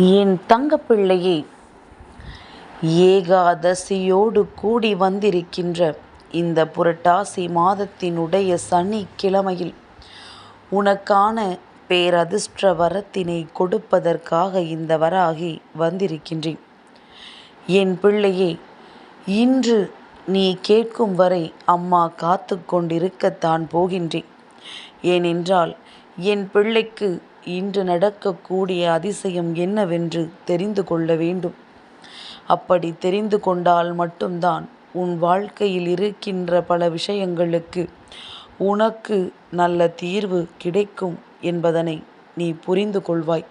என் தங்கப்பிள்ளையே ஏகாதசியோடு கூடி வந்திருக்கின்ற இந்த புரட்டாசி மாதத்தினுடைய சனிக்கிழமையில் உனக்கான பேரதிர்ஷ்ட வரத்தினை கொடுப்பதற்காக இந்த வராகி வந்திருக்கின்றேன். என் பிள்ளையே இன்று நீ கேட்கும் வரை அம்மா காத்து கொண்டிருக்கத்தான் போகின்றேன். ஏனென்றால் என் பிள்ளைக்கு இன்று நடக்கக்கூடிய அதிசயம் என்னவென்று தெரிந்து கொள்ள வேண்டும். அப்படி தெரிந்து கொண்டால் மட்டும்தான் உன் வாழ்க்கையில் இருக்கின்ற பல விஷயங்களுக்கு உனக்கு நல்ல தீர்வு கிடைக்கும் என்பதனை நீ புரிந்து கொள்வாய்.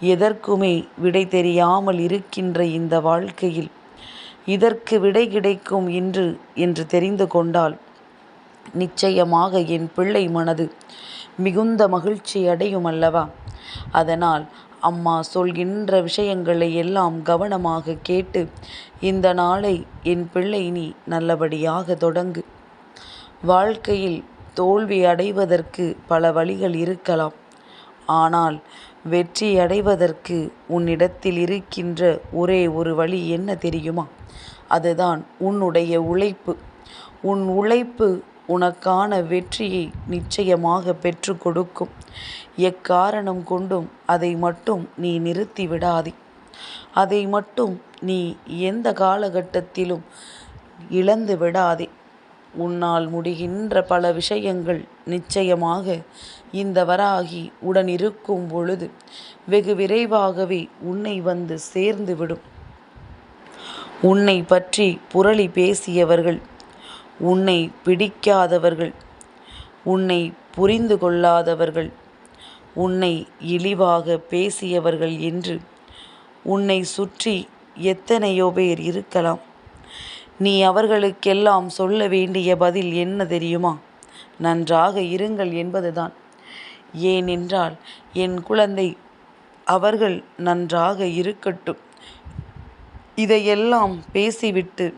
எதற்குமே விடை தெரியாமல் இருக்கின்ற இந்த வாழ்க்கையில் இதற்கு விடை கிடைக்கும் இன்று என்று தெரிந்து கொண்டால் நிச்சயமாக என் பிள்ளை மனது மிகுந்த மகிழ்ச்சி அடையும் அல்லவா? அதனால் அம்மா சொல்கின்ற விஷயங்களை எல்லாம் கவனமாக கேட்டு இந்த நாளை என் பிள்ளை நீ நல்லபடியாக தொடங்கு. வாழ்க்கையில் தோல்வி அடைவதற்கு பல வழிகள் இருக்கலாம். ஆனால் வெற்றி அடைவதற்கு உன்னிடத்தில் இருக்கின்ற ஒரே ஒரு வழி என்ன தெரியுமா? அதுதான் உன்னுடைய உழைப்பு. உன் உழைப்பு உனக்கான வெற்றியை நிச்சயமாக பெற்று கொடுக்கும். எக்காரணம் கொண்டும் அதை மட்டும் நீ நிறுத்தி விடாதே. அதை மட்டும் நீ எந்த காலகட்டத்திலும் இழந்து விடாதே. உன்னால் முடிகின்ற பல விஷயங்கள் நிச்சயமாக இந்த வராகி உடன் இருக்கும் பொழுது வெகு விரைவாகவே உன்னை வந்து சேர்ந்துவிடும். உன்னை பற்றி புரளி பேசியவர்கள் உன்னை பிடிக்காதவர்கள் உன்னை புரிந்து கொள்ளாதவர்கள் உன்னை இழிவாக பேசியவர்கள் என்று உன்னை சுற்றி எத்தனையோ பேர் இருக்கலாம். நீ அவர்களுக்கெல்லாம் சொல்ல வேண்டிய பதில் என்ன தெரியுமா? நன்றாக இருங்கள் என்பதுதான். ஏனென்றால் என் குழந்தை அவர்கள் நன்றாக இருக்கட்டும். இதையெல்லாம் பேசிவிட்டு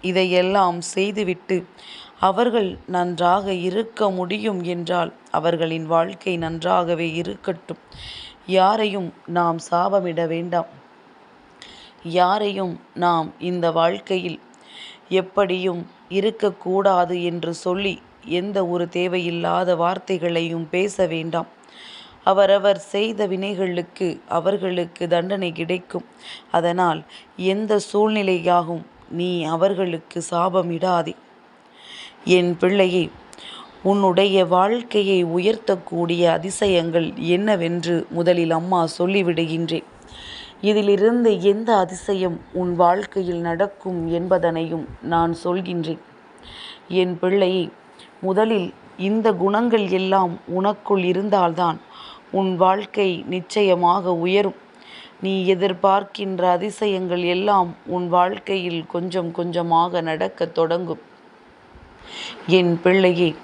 இதையெல்லாம் செய்துவிட்டு அவர்கள் நன்றாக இருக்க முடியும் என்றால் அவர்களின் வாழ்க்கை நன்றாகவே இருக்கட்டும். யாரையும் நாம் சாபமிட வேண்டாம். யாரையும் நாம் இந்த வாழ்க்கையில் எப்படியும் இருக்கக்கூடாது என்று சொல்லி எந்த ஒரு தேவையில்லாத வார்த்தைகளையும் பேச வேண்டாம். அவரவர் செய்த வினைகளுக்கு அவர்களுக்கு தண்டனை கிடைக்கும். அதனால் எந்த சூழ்நிலையாகும் நீ அவர்களுக்கு சாபமிடாதே. என் பிள்ளையை உன்னுடைய வாழ்க்கையை உயர்த்தக்கூடிய அதிசயங்கள் என்னவென்று முதலில் அம்மா சொல்லிவிடுகின்றேன். இதிலிருந்து எந்த அதிசயம் உன் வாழ்க்கையில் நடக்கும் என்பதனையும் நான் சொல்கின்றேன். என் பிள்ளையை முதலில் இந்த குணங்கள் எல்லாம் உனக்குள் இருந்தால்தான் உன் வாழ்க்கை நிச்சயமாக உயரும். நீ எதிர்பார்க்கின்ற அதிசயங்கள் எல்லாம் உன் வாழ்க்கையில் கொஞ்சம் கொஞ்சமாக நடக்கத் தொடங்கும். என் பிள்ளையே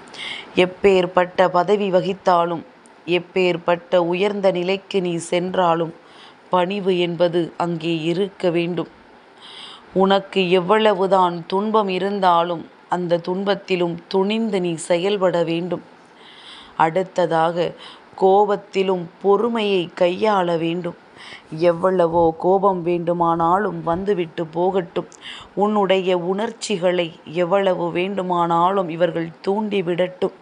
எப்பேற்பட்ட பதவி வகித்தாலும் எப்பேற்பட்ட உயர்ந்த நிலைக்கு நீ சென்றாலும் பணிவு என்பது அங்கே இருக்க வேண்டும். உனக்கு எவ்வளவுதான் துன்பம் இருந்தாலும் அந்த துன்பத்திலும் துணிந்து நீ செயல்பட வேண்டும். அடுத்ததாக கோபத்திலும் பொறுமையை கையாள வேண்டும். எவ்வளவோ கோபம் வேண்டுமானாலும் வந்துவிட்டு போகட்டும். உன்னுடைய உணர்ச்சிகளை எவ்வளவு வேண்டுமானாலும் இவர்கள் தூண்டிவிடட்டும்.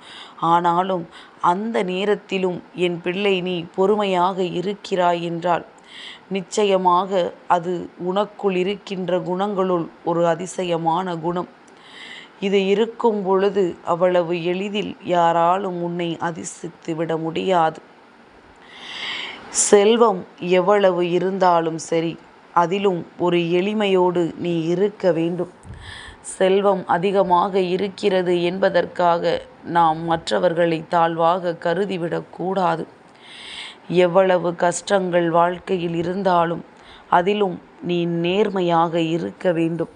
ஆனாலும் அந்த நேரத்திலும் என் பிள்ளை நீ பொறுமையாக இருக்கிறாய் என்றால் நிச்சயமாக அது உனக்குள் இருக்கின்ற குணங்களுள் ஒரு அதிசயமான குணம். இது இருக்கும் பொழுது அவ்வளவு எளிதில் யாராலும் உன்னை அதிசித்து விட முடியாது. செல்வம் எவ்வளவு இருந்தாலும் சரி அதிலும் ஒரு எளிமையோடு நீ இருக்க வேண்டும். செல்வம் அதிகமாக இருக்கிறது என்பதற்காக நாம் மற்றவர்களை தாழ்வாக கருதிவிடக்கூடாது எவ்வளவு கஷ்டங்கள் வாழ்க்கையில் இருந்தாலும் அதிலும் நீ நேர்மையாக இருக்க வேண்டும்.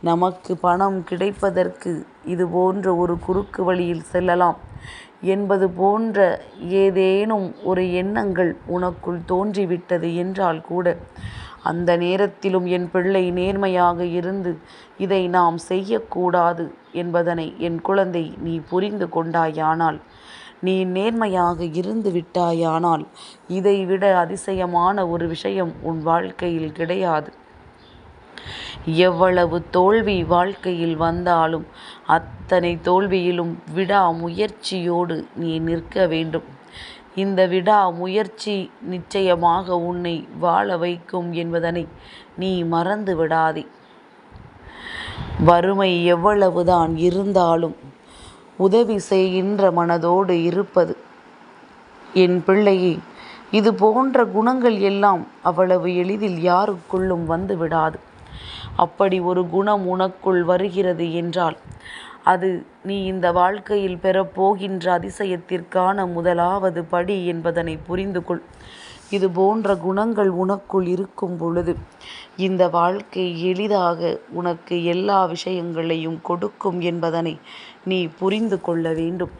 நமக்கு பணம் கிடைப்பதற்கு இது போன்ற ஒரு குறுக்கு வழியில் செல்லலாம். என்பது போன்ற ஏதேனும் ஒரு எண்ணங்கள் உனக்குள் தோன்றிவிட்டது என்றால் கூட அந்த நேரத்திலும் என் பிள்ளை நேர்மையாக இருந்து இதை நாம் செய்யக்கூடாது என்பதனை என் குழந்தை நீ புரிந்து கொண்டாயானால் நீ நேர்மையாக இருந்து விட்டாயானால் இதைவிட அதிசயமான ஒரு விஷயம் உன் வாழ்க்கையில் கிடையாது. எவ்வளவு தோல்வி வாழ்க்கையில் வந்தாலும் அத்தனை தோல்வியிலும் விடா முயற்சியோடு நீ நிற்க வேண்டும். இந்த விடா முயற்சி நிச்சயமாக உன்னை வாழ வைக்கும் என்பதனை நீ மறந்து விடாதே. வறுமை எவ்வளவுதான் இருந்தாலும் உதவி செய்கின்ற மனதோடு இருப்பது. என் பிள்ளையே இது போன்ற குணங்கள் எல்லாம் அவ்வளவு எளிதில் யாருக்குள்ளும் வந்து விடாது. அப்படி ஒரு குணம் உனக்குள் வருகிறது என்றால் அது நீ இந்த வாழ்க்கையில் பெறப்போகின்ற அதிசயத்திற்கான முதலாவது படி என்பதனை புரிந்து கொள் இது போன்ற குணங்கள் உனக்குள் இருக்கும் பொழுது இந்த வாழ்க்கை எளிதாக உனக்கு எல்லா விஷயங்களையும் கொடுக்கும் என்பதனை நீ புரிந்து கொள்ள வேண்டும்.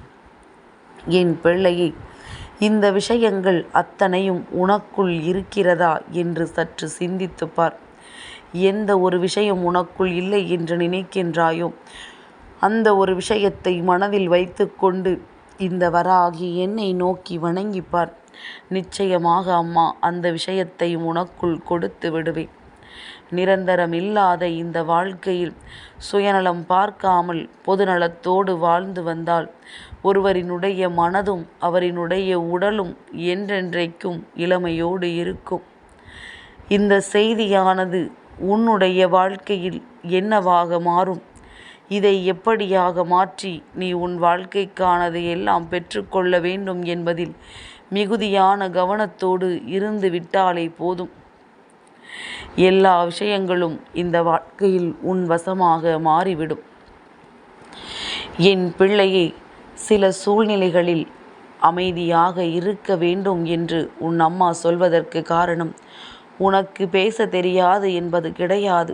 என் பிள்ளையை இந்த விஷயங்கள் அத்தனையும் உனக்குள் இருக்கிறதா என்று சற்று சிந்தித்துப்பார் எந்த ஒரு விஷயம் உனக்குள் இல்லை என்று நினைக்கின்றாயோ? அந்த ஒரு விஷயத்தை மனதில் வைத்துக்கொண்டு இந்த வராகி என்னை நோக்கி வணங்கிப்பார். நிச்சயமாக அம்மா அந்த விஷயத்தை உனக்குள் கொடுத்து விடுவேன். நிரந்தரம் இல்லாத இந்த வாழ்க்கையில் சுயநலம் பார்க்காமல் பொதுநலத்தோடு வாழ்ந்து வந்தால் ஒருவரினுடைய மனதும் அவரினுடைய உடலும் என்றென்றைக்கும் இளமையோடு இருக்கும். இந்த செய்தியானது உன்னுடைய வாழ்க்கையில் என்னவாக மாறும்? இதை எப்படியாக மாற்றி நீ உன் வாழ்க்கைக்கானதை எல்லாம் பெற்றுக்கொள்ள வேண்டும் என்பதில் மிகுதியான கவனத்தோடு இருந்து விட்டாலே போதும். எல்லா விஷயங்களும் இந்த வாழ்க்கையில் உன் வசமாக மாறிவிடும். என் பிள்ளையை சில சூழ்நிலைகளில் அமைதியாக இருக்க வேண்டும் என்று உன் அம்மா சொல்வதற்கு காரணம் உனக்கு பேச தெரியாது என்பது கிடையாது.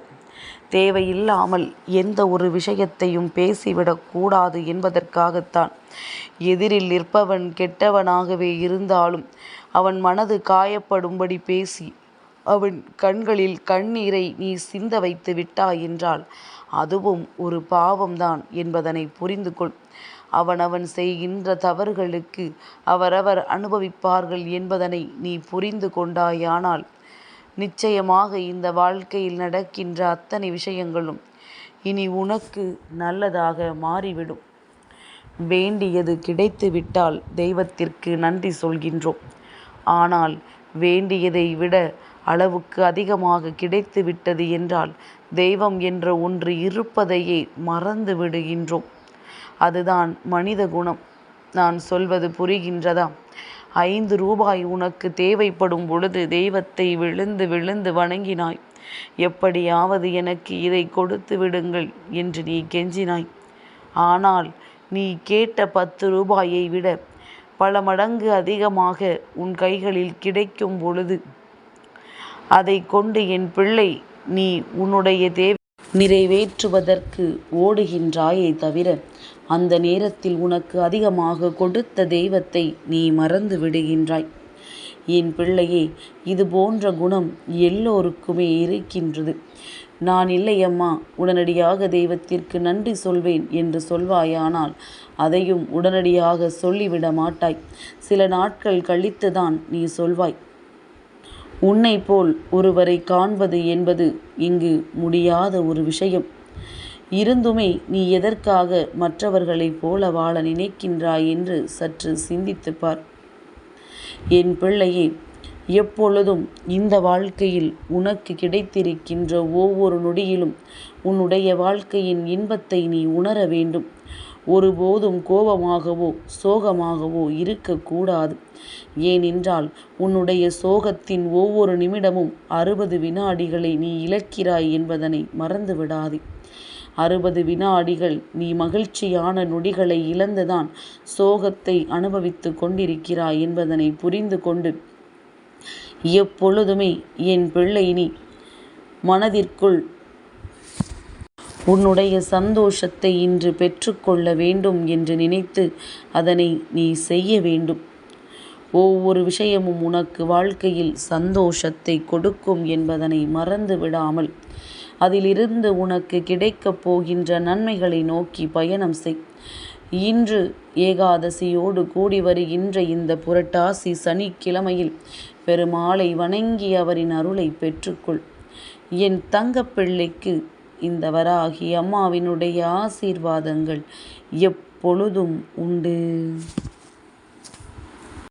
தேவையில்லாமல் எந்த ஒரு விஷயத்தையும் பேசிவிடக்கூடாது என்பதற்காகத்தான். எதிரில் நிற்பவன் கெட்டவனாகவே இருந்தாலும் அவன் மனது காயப்படும்படி பேசி அவன் கண்களில் கண்ணீரை நீ சிந்த வைத்து விட்டாய் என்றால் அதுவும் ஒரு பாவம்தான் என்பதனை புரிந்து கொள் அவனவன் செய்கின்ற தவறுகளுக்கு அவரவர் அனுபவிப்பார்கள் என்பதனை நீ புரிந்து கொண்டாயானால் நிச்சயமாக இந்த வாழ்க்கையில் நடக்கின்ற அத்தனை விஷயங்களும் இனி உனக்கு நல்லதாக மாறிவிடும். வேண்டியது கிடைத்து விட்டால் தெய்வத்திற்கு நன்றி சொல்கின்றோம். ஆனால் வேண்டியதை விட அளவுக்கு அதிகமாக கிடைத்து விட்டது என்றால் தெய்வம் என்ற ஒன்று இருப்பதையே மறந்து விடுகின்றோம். அதுதான் மனித குணம். நான் சொல்வது புரிகின்றதா? ஐந்து ரூபாய் உனக்கு தேவைப்படும் பொழுது தெய்வத்தை விழுந்து விழுந்து வணங்கினாய். எப்படியாவது எனக்கு இதை கொடுத்து விடுங்கள் என்று நீ கெஞ்சினாய். ஆனால் நீ கேட்ட பத்து ரூபாயை விட பல மடங்கு அதிகமாக உன் கைகளில் கிடைக்கும் பொழுது அதை கொண்டு என் பிள்ளை நீ உன்னுடைய தேவை நிறைவேற்றுவதற்கு ஓடுகின்றாயே தவிர அந்த நேரத்தில் உனக்கு அதிகமாக கொடுத்த தெய்வத்தை நீ மறந்து விடுகின்றாய். என் பிள்ளையே இது போன்ற குணம் எல்லோருக்குமே இருக்கின்றது. நான் இல்லையம்மா உடனடியாக தெய்வத்திற்கு நன்றி சொல்வேன் என்று சொல்வாயானால் அதையும் உடனடியாக சொல்லிவிட மாட்டாய். சில நாட்கள் கழித்துதான் நீ சொல்வாய். உன்னை போல் ஒருவரை காண்பது என்பது இங்கு முடியாத ஒரு விஷயம். இருந்துமே நீ எதற்காக மற்றவர்களைப் போல வாழ நினைக்கின்றாய் என்று சற்று சிந்தித்துப்பார். என் பிள்ளையே எப்பொழுதும் இந்த வாழ்க்கையில் உனக்கு கிடைத்திருக்கின்ற ஒவ்வொரு நொடியிலும் உன்னுடைய வாழ்க்கையின் இன்பத்தை நீ உணர வேண்டும். ஒருபோதும் கோபமாகவோ சோகமாகவோ இருக்கக்கூடாது. ஏனென்றால் உன்னுடைய சோகத்தின் ஒவ்வொரு நிமிடமும் அறுபது வினாடிகளை நீ இழக்கிறாய் என்பதனை மறந்து விடாதே அறுபது வினாடிகள் நீ மகிழ்ச்சியான நொடிகளை இழந்துதான் சோகத்தை அனுபவித்து கொண்டிருக்கிறாய் என்பதனை புரிந்து கொண்டு எப்பொழுதுமே என் பிள்ளை நீ மனதிற்குள் உன்னுடைய சந்தோஷத்தை இன்று பெற்றுக்கொள்ள வேண்டும் என்று நினைத்து அதனை நீ செய்ய வேண்டும். ஒவ்வொரு விஷயமும் உனக்கு வாழ்க்கையில் சந்தோஷத்தை கொடுக்கும் என்பதனை மறந்து விடாமல் அதிலிருந்து உனக்கு கிடைக்கப் போகின்ற நன்மைகளை நோக்கி பயணம் செய். இன்று ஏகாதசியோடு கூடி வருகின்ற இந்த புரட்டாசி சனிக்கிழமையில் பெருமாளை வணங்கி அவரின் அருளை பெற்றுக்கொள். என் தங்கப்பிள்ளைக்கு இந்த வராகி அம்மாவினுடைய ஆசீர்வாதங்கள் எப்பொழுதும் உண்டு.